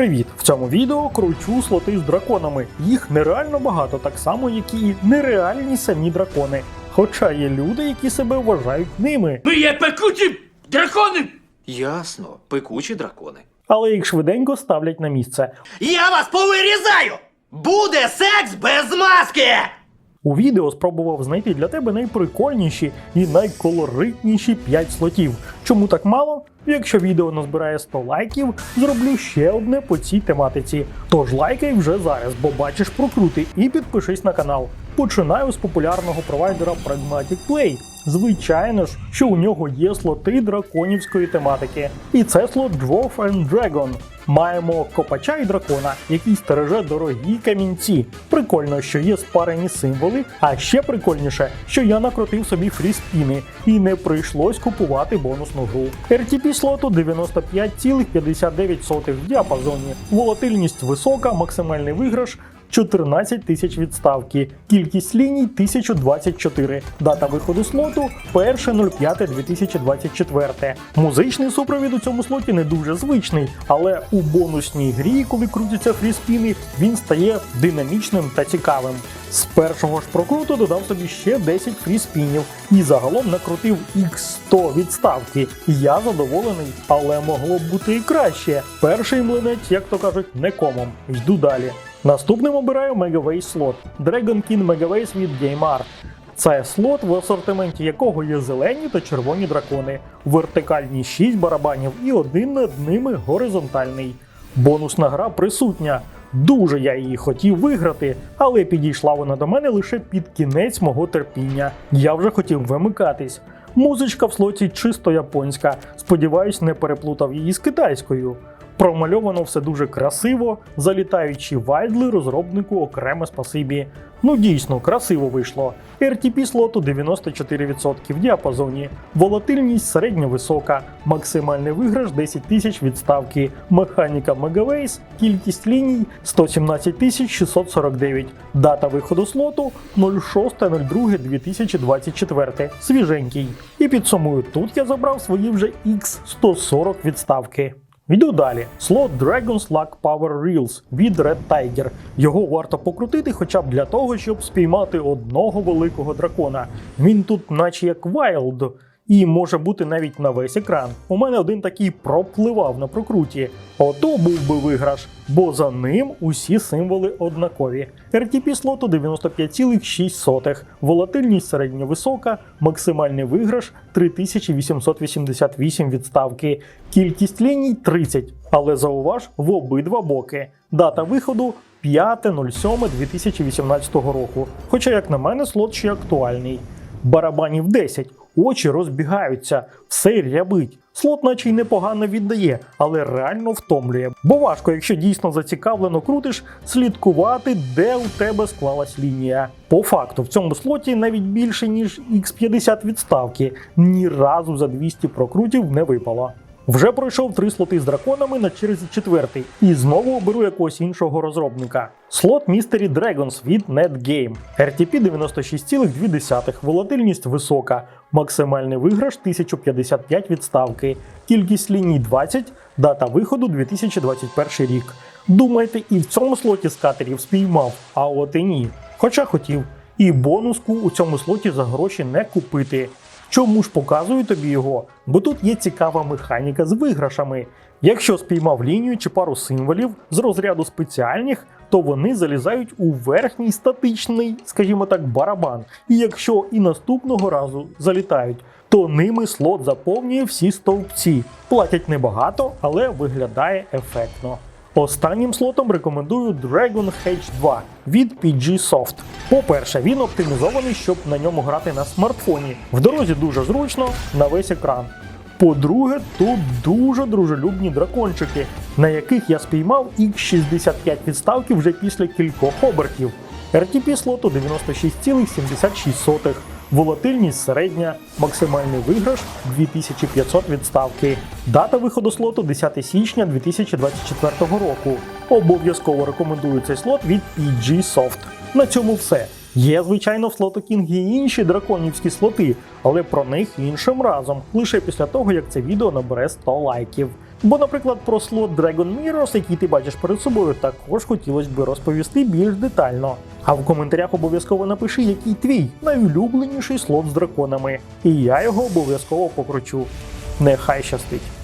Привіт! В цьому відео кручу слоти з драконами. Їх нереально багато, так само, як і нереальні самі дракони. Хоча є люди, які себе вважають ними, Ми є пекуті дракони! Ясно, пекучі дракони. але їх швиденько ставлять на місце. Я вас повирізаю! Буде секс без маски! У відео спробував знайти для тебе найприкольніші і найколоритніші 5 слотів. Чому так мало? Якщо відео назбирає 100 лайків, зроблю ще одне по цій тематиці. Тож лайкай вже зараз, бо бачиш прокрути, і підпишись на канал. Починаю з популярного провайдера Pragmatic Play. Звичайно ж, що у нього є слоти драконівської тематики. І це слот Dwarf and Dragon. Маємо копача і дракона, який стереже дорогі камінці. Прикольно, що є спарені символи, а ще прикольніше, що я накрутив собі фріспіни і не прийшлось купувати бонусну гру. RTP слоту 95,59 в діапазоні. Волатильність висока, максимальний виграш 14 тисяч відставки, кількість ліній 1024, дата виходу слоту 1.05.2024. Музичний супровід у цьому слоті не дуже звичний, але у бонусній грі, коли крутяться фріспіни, він стає динамічним та цікавим. З першого ж прокруту додав собі ще 10 фріспінів і загалом накрутив X100 відставки. Я задоволений, але могло б бути і краще. Перший млинець, як то кажуть, не комом. Йду далі. Наступним обираю Megaways слот Dragon King Megaways від GameArt. Це слот, в асортименті якого є зелені та червоні дракони, вертикальні 6 барабанів і один над ними горизонтальний. Бонусна гра присутня. Дуже я її хотів виграти, але підійшла вона до мене лише під кінець мого терпіння. Я вже хотів вимикатись. Музичка в слоті чисто японська. Сподіваюсь, не переплутав її з китайською. Промальовано все дуже красиво, залітаючи вайдли розробнику окреме спасибі. Ну дійсно, красиво вийшло. RTP слоту 94% в діапазоні, волатильність середньо висока, максимальний виграш 10 тисяч відставки, механіка Megaways, кількість ліній 117 649, дата виходу слоту 06.02.2024, свіженький. І підсумую, тут я забрав свої вже X140 відставки. Йду далі. Слот Dragon's Luck Power Reels від Red Tiger. Його варто покрутити хоча б для того, щоб спіймати одного великого дракона. Він тут, наче як Wild, і може бути навіть на весь екран. У мене один такий пропливав на прокруті. Ото був би виграш, бо за ним усі символи однакові. RTP слоту 95,6, волатильність середньовисока, максимальний виграш 3888 відставки, кількість ліній 30, але зауваж в обидва боки. Дата виходу 5.07.2018 року. Хоча, як на мене, слот ще актуальний. Барабанів 10, очі розбігаються, все рябить. Слот, наче й непогано віддає, але реально втомлює. Бо важко, якщо дійсно зацікавлено крутиш, слідкувати, де у тебе склалась лінія. По факту, в цьому слоті навіть більше, ніж X50 відставки. Ні разу за 200 прокрутів не випало. Вже пройшов три слоти з драконами на черзі четвертий, і знову оберу якогось іншого розробника. Слот Mystery Dragons від NetGame. RTP 96,2, волатильність висока, максимальний виграш 1055 відставки, кількість ліній 20, дата виходу 2021 рік. Думаєте, і в цьому слоті скатерів спіймав, а от і ні. Хоча хотів. І бонуску у цьому слоті за гроші не купити. Чому ж показую тобі його? Бо тут є цікава механіка з виграшами. Якщо спіймав лінію чи пару символів з розряду спеціальних, то вони залізають у верхній статичний, скажімо так, барабан. І якщо і наступного разу залітають, то ними слот заповнює всі стовпці. Платять небагато, але виглядає ефектно. Останнім слотом рекомендую Dragon H2 від PG Soft. По-перше, він оптимізований, щоб на ньому грати на смартфоні. В дорозі дуже зручно на весь екран. По-друге, тут дуже дружелюбні дракончики, на яких я спіймав X65 відставки вже після кількох обертів. RTP слоту 96,76, волатильність середня, максимальний виграш 2500 відставки. Дата виходу слоту 10 січня 2024 року. Обов'язково рекомендую цей слот від PG Soft. На цьому все. Є, звичайно, в Слото Кінг і інші драконівські слоти, але про них іншим разом, лише після того, як це відео набере 100 лайків. Бо, наприклад, про слот Dragon Mirrors, який ти бачиш перед собою, також хотілося б розповісти більш детально. А в коментарях обов'язково напиши, який твій найулюбленіший слот з драконами, і я його обов'язково покручу. Нехай щастить!